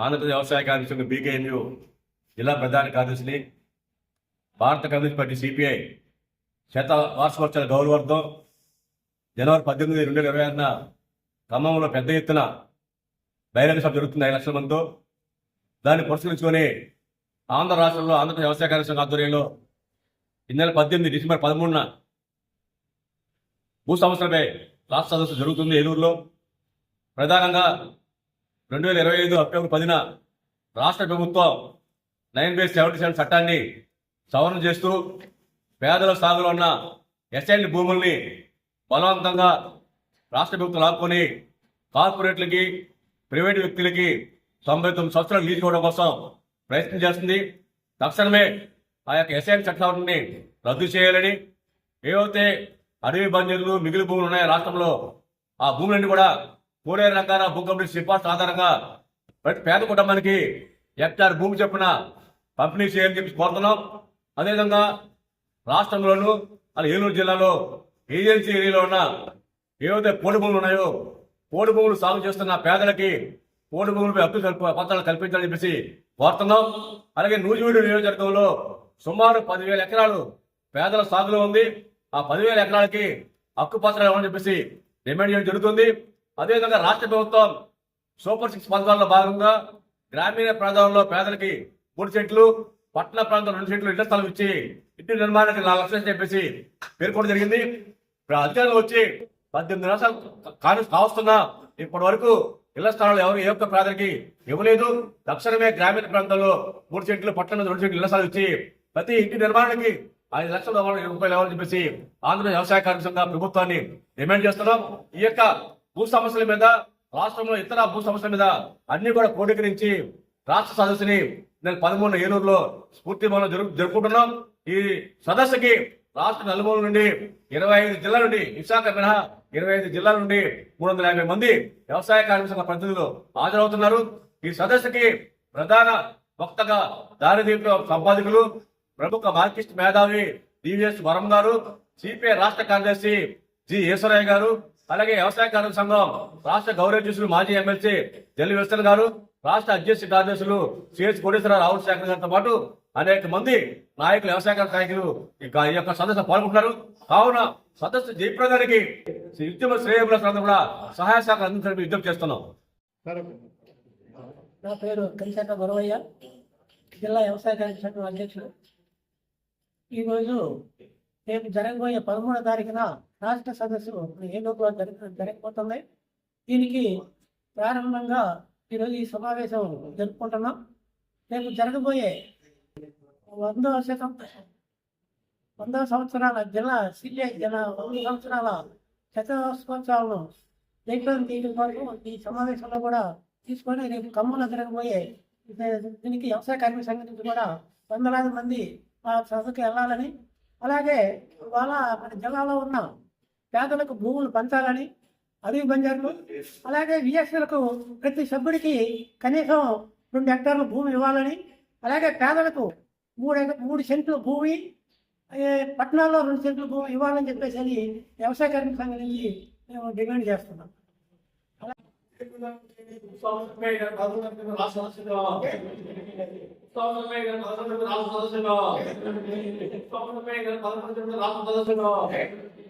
ఆంధ్రప్రదేశ్ వ్యవసాయ కార్యదర్శి బీకేఎన్యు జిల్లా ప్రధాన కార్యదర్శిని భారత కమ్యూనిస్ట్ పార్టీ సిపిఐ శత వార్షికోత్సవ గౌరవార్థం జనవరి పద్దెనిమిది రెండు వేల ఇరవై ఆరున ఖమ్మంలో పెద్ద ఎత్తున బహిరంగ సభ జరుగుతుంది ఐదు లక్షల మందితో దాన్ని పురస్కరించుకొని ఆంధ్ర రాష్ట్రంలో ఆంధ్రప్రదేశ్ వ్యవసాయ కార్యదర్శి ఆధ్వర్యంలో ఈ నెల పద్దెనిమిది డిసెంబర్ పదమూడున భూ సంవత్సరమే రాష్ట్ర సదస్సు జరుగుతుంది ఏలూరులో. ప్రధానంగా రెండు వేల ఇరవై ఐదు అక్టోబర్ పదిన రాష్ట్ర ప్రభుత్వం నైన్ బై సెవెంటీ సెవెన్ చట్టాన్ని సవరణ చేస్తూ పేదల సాగులో ఉన్న ఎస్ఐల్ భూముల్ని బలవంతంగా రాష్ట్ర ప్రభుత్వం లాక్కొని కార్పొరేట్లకి ప్రైవేటు వ్యక్తులకి తొంభై తొమ్మిది సంవత్సరాలు లీజు ఇవ్వడం కోసం ప్రయత్నం చేస్తుంది. తక్షణమే ఆ యొక్క ఎస్ఐఎల్ చట్టాన్ని రద్దు చేయాలని ఏవైతే అడవి బంజర్లు మిగిలి భూములు ఉన్నాయో రాష్ట్రంలో ఆ భూములన్నీ కూడా కోడే రకాల భూ కంపెనీ సిఫార్సు ఆధారంగా ప్రతి పేద కుటుంబానికి హెక్టార్ భూమి చెప్పిన పంపిణీ చేయాలని చెప్పి కోరుతున్నాం. అదేవిధంగా రాష్ట్రంలోనూ అలా ఏలూరు జిల్లాలో ఏజెన్సీ ఏరియాలో ఉన్న ఏవైతే పోడు భూములు ఉన్నాయో పోడు భూములు సాగు చేస్తున్న పేదలకి పోడు భూములపై హక్కు కల్ప పత్రాలు కల్పించాలని చెప్పేసి కోరుతున్నాం. అలాగే నూజివీడు నియోజకవర్గంలో సుమారు పదివేల ఎకరాలు పేదల సాగులో ఉంది. ఆ పదివేల ఎకరాలకి హక్కు పత్రాలు ఇవ్వాలని చెప్పేసి డిమాండ్ చేయడం జరుగుతుంది. అదేవిధంగా రాష్ట్ర ప్రభుత్వం సూపర్ సిక్స్ పథకాల్లో భాగంగా గ్రామీణ ప్రాంతాల్లో పేదలకి మూడు సెంట్లు పట్టణ ప్రాంతం రెండు సెంట్లు ఇళ్ళ స్థలం ఇచ్చి ఇంటి నిర్మాణానికి నాలుగు లక్షలు చెప్పేసి పేర్కొనడం జరిగింది. ఇప్పుడు అధికారులు వచ్చి పద్దెనిమిది రాష్ట్రాలు కాను కావస్తున్నా ఇప్పటి వరకు ఇళ్ళ స్థలాలు ఎవరు ఏ ఒక్క ప్రాంతానికి ఇవ్వలేదు. తక్షణమే గ్రామీణ ప్రాంతాల్లో మూడు సెంట్లు పట్టణ రెండు సెంట్లు ఇళ్ళ స్థలం ఇచ్చి ప్రతి ఇంటి నిర్మాణానికి ఐదు లక్షల రూపాయలు ఇవ్వాలని చెప్పేసి ఆంధ్రప్రదేశ్ వ్యవసాయ కార్మిక సంఘ ప్రభుత్వాన్ని డిమాండ్ చేస్తున్నాం. ఈ యొక్క భూ సమస్యల మీద రాష్ట్రంలో ఇతర భూ సమస్యల మీద అన్ని కూడా క్రోడీకరించి రాష్ట్ర సదస్సుని నేను పదమూడు ఏలూరులో స్ఫూర్తి భవనం జరుపు జరుపుకుంటున్నాం. ఈ సదస్సుకి రాష్ట్ర నలుమూల నుండి ఇరవై ఐదు జిల్లాల నుండి విశాఖ మినహా ఇరవై ఐదు జిల్లాల నుండి మూడు వందల యాభై మంది వ్యవసాయ కార్మిక సంఘ ప్రతినిధులు హాజరవుతున్నారు. ఈ సదస్సుకి ప్రధాన వక్తగా దారిదీప సంపాదకులు ప్రముఖ మార్కిస్ట్ మేధావి డివిఎస్ వరం గారు సిపిఐ రాష్ట్ర కార్యదర్శి జి ఈశ్వరయ్య గారు అలాగే వ్యవసాయ కార్మిక సంఘం రాష్ట్ర గౌరవ మాజీ ఎమ్మెల్సీ జల్లి వెస్టర్ గారు రాష్ట్ర అధ్యక్ష కార్యదర్శులు సిహెచ్ కోటేశ్వర రావుల శాఖ గారితో పాటు అనేక మంది నాయకులు వ్యవసాయ నాయకులు ఈ యొక్క సదస్సు పాల్గొంటున్నారు. కావున సదస్సు జయప్రదానికి ఉద్యమ శ్రేయములందరూ కూడా సహాయ శాఖ అందించడానికి యుద్ధం చేస్తున్నాం. నా పేరు కలిసేట గురవయ్య జిల్లా వ్యవసాయ కార్యక్రమ అధ్యక్షుడు. ఈరోజు రేపు జరగబోయే పదమూడో తారీఖున రాష్ట్ర సదస్సు ఏలూరులో జరగ జరగబోతుంది దీనికి ప్రారంభంగా ఈరోజు ఈ సమావేశం జరుపుకుంటున్నాం. రేపు జరగబోయే వందో శతం వందో సంవత్సరాల జిల్లా సిపిఐ జిల్లా వంద సంవత్సరాల శతోత్సవాలను దేశం తీయడం వరకు ఈ సమావేశంలో కూడా తీసుకొని రేపు ఖమ్మంలో జరగబోయే దీనికి వ్యవసాయ కార్మిక సంఘం నుంచి కూడా వందలాది మంది ఆ సభకు వెళ్ళాలని. అలాగే వాళ్ళ మన జిల్లాలో ఉన్న పేదలకు భూములు పంచాలని అడవి బంజారులు అలాగే విఎస్లకు ప్రతి సభ్యుడికి కనీసం రెండు హెక్టార్ల భూమి ఇవ్వాలని అలాగే పేదలకు మూడు మూడు సెంట్లు భూమి పట్టణాల్లో రెండు సెంట్లు భూమి ఇవ్వాలని చెప్పేసి అని వ్యవసాయ కార్మిక సంఘం నుంచి మేము డిమాండ్ చేస్తున్నాం. పట్టాలు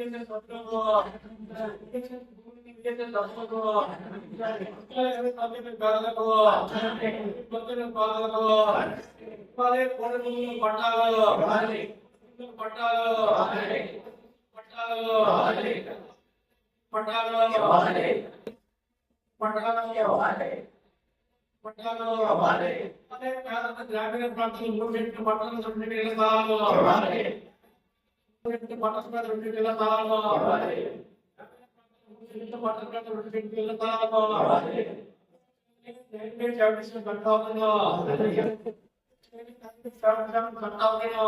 పట్టాలు పట్టాలు పట్టాలు అదే పేద గ్రామీణ ప్రాంతాలు మూడు సెంట్లు పట్టణ రెండు వేల నాలుగు పట్టణ రెండు వేల నాలుగు నైన్టీన్ సెవెంటీ సెవెన్ కట్టావుతుందో కట్టావుతుందో కట్టావుతుందో